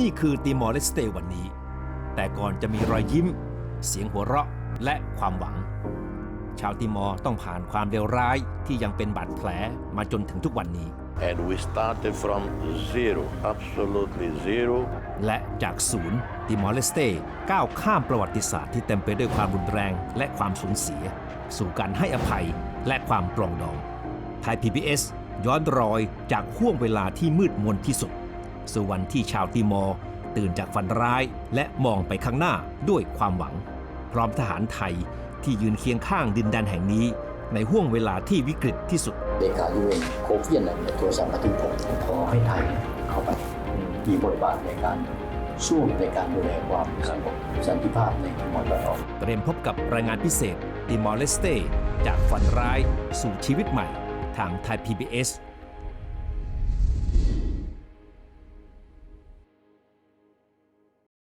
นี่คือติมอร์เลสเตวันนี้ แต่ก่อนจะมีรอยยิ้ม เสียงหัวเราะและความหวัง ชาวติมอร์ต้องผ่านความเลวร้ายที่ยังเป็นบาดแผลมาจนถึงทุกวันนี้ And we started from zero, absolutely zero. และจากศูนย์ติมอร์เลสเตก้าวข้ามประวัติศาสตร์ที่เต็มไปด้วยความรุนแรงและความสูญเสีย สู่การให้อภัยและความปรองดอง ไทย PBS ย้อนรอยจากห่วงเวลาที่มืดมนที่สุด สู่วันที่ชาวติมอร์ตื่นจากฝันร้ายและมองไปข้างหน้าด้วยความหวัง พร้อมทหารไทยที่ยืนเคียงข้างดินแดนแห่งนี้ ในห่วงเวลาที่วิกฤตที่สุดเลขายูเอ็นโคฟเวียนเนี่ยโทรศัพท์มาถึงผมขอให้ไทยเข้าไปมีบทบาทในการสู้ในการดูแลความสงบสันติภาพในทิมอร์ตะวันออกเตรียมพบกับรายงานพิเศษติมอร์เลสเตจากฝันร้ายสู่ชีวิตใหม่ ทางไทย PBS